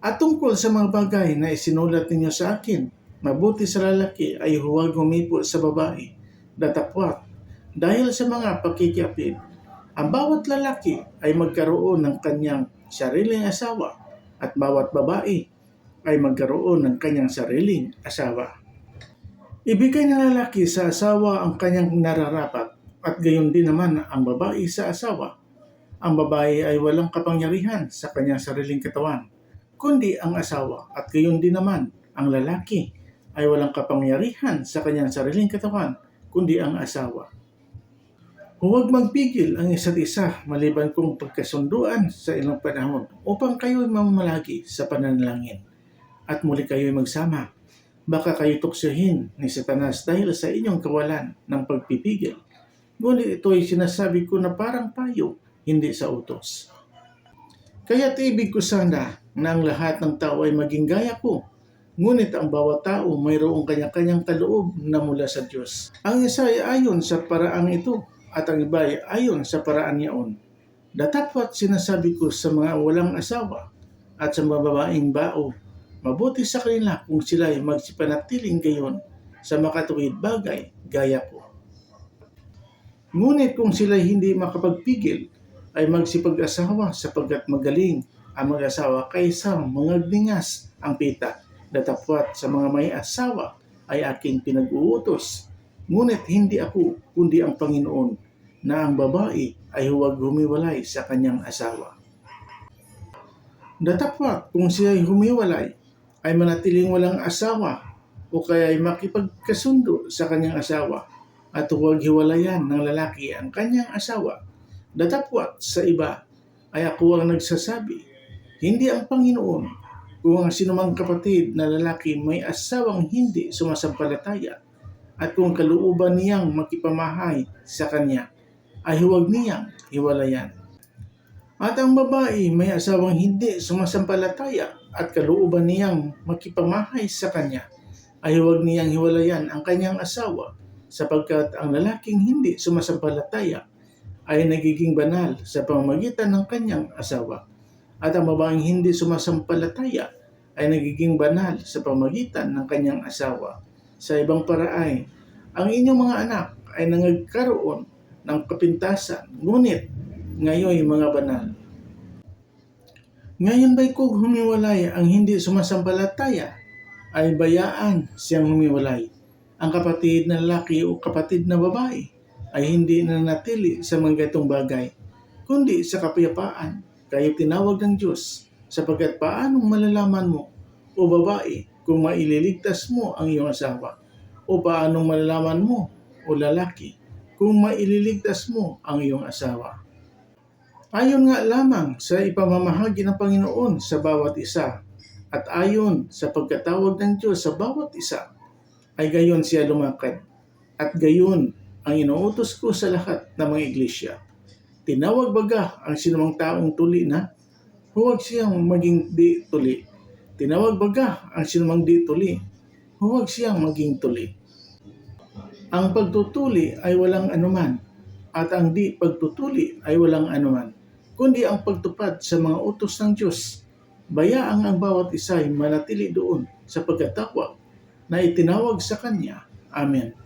At tungkol sa mga bagay na isinulat ninyo sa akin, mabuti sa lalaki ay huwag humipo sa babae, datapwat. Dahil sa mga pakikiapid, ang bawat lalaki ay magkaroon ng kanyang sariling asawa at bawat babae ay magkaroon ng kanyang sariling asawa. Ibigay ng lalaki sa asawa ang kanyang nararapat at gayon din naman ang babae sa asawa. Ang babae ay walang kapangyarihan sa kanyang sariling katawan, kundi ang asawa at gayon din naman ang lalaki ay walang kapangyarihan sa kanyang sariling katawan, kundi ang asawa. Huwag magpigil ang isa't isa maliban kung pagkasunduan sa ilang panahon upang kayo'y mamalagi sa pananalangin at muli kayo'y magsama. Baka kayo tuksohin ni Satanas dahil sa inyong kawalan ng pagpipigil. Ngunit ito ay sinasabi ko na parang payo, hindi sa utos. Kaya't ibig ko sana na ang lahat ng tao ay maging gaya ko. Ngunit ang bawat tao mayroong kanya-kanyang kaloob na mula sa Diyos. Ang isa ay ayon sa paraang ito at ang iba ay ayon sa paraan niyaon. Datapwat sinasabi ko sa mga walang asawa at sa mga babaeng bao, mabuti sa kanila kung sila ay magsipanatiling gayon sa makatuwid bagay gaya ko. Ngunit kung sila hindi makapagpigil, ay magsipag-asawa sapagkat magaling ang mag-asawa kaysa mga gningas ang pita. Datapwat sa mga may asawa ay aking pinag-uutos. Ngunit hindi ako, kundi ang Panginoon, na ang babae ay huwag humiwalay sa kanyang asawa. Datapwat kung siya ay humiwalay, ay manatiling walang asawa o kaya ay makipagkasundo sa kanyang asawa at huwag hiwalayan ng lalaki ang kanyang asawa. Datapwat sa iba ay ako ang nagsasabi, hindi ang Panginoon, kung ang sinumang kapatid na lalaki may asawang hindi sumasampalataya at kung kalooban niyang makipamahay sa kanya, ay huwag niyang hiwalayan. At ang babae may asawang hindi sumasampalataya at kalooban niyang makipamahay sa kanya, ay huwag niyang hiwalayan ang kanyang asawa sapagkat ang lalaking hindi sumasampalataya ay nagiging banal sa pamamagitan ng kanyang asawa. At ang babaeng hindi sumasampalataya ay nagiging banal sa pamamagitan ng kanyang asawa. Sa ibang paraan, ang inyong mga anak ay nangagkaroon ng kapintasan, ngunit ngayon mga banal. Ngayon ba'y kung humiwalay ang hindi sumasampalataya, ay bayaan siyang humiwalay. Ang kapatid na lalaki o kapatid na babae ay hindi na natili sa mga gatong bagay, kundi sa kapayapaan. Kayo tinawag ng Diyos sapagkat paanong malalaman mo o babae kung maililigtas mo ang iyong asawa o paanong malalaman mo o lalaki kung maililigtas mo ang iyong asawa. Ayon nga lamang sa ipamamahagi ng Panginoon sa bawat isa at ayon sa pagkatawag ng Diyos sa bawat isa, ay gayon siya lumakad at gayon ang inuutos ko sa lahat ng mga iglesia. Tinawag baga ang sinumang taong tuli na huwag siyang maging di tuli. Tinawag baga ang sinumang di tuli, huwag siyang maging tuli. Ang pagtutuli ay walang anuman at ang di pagtutuli ay walang anuman, kundi ang pagtupad sa mga utos ng Diyos. Bayaang ang bawat isa ay manatili doon sa pagkatawag na itinawag sa Kanya. Amen.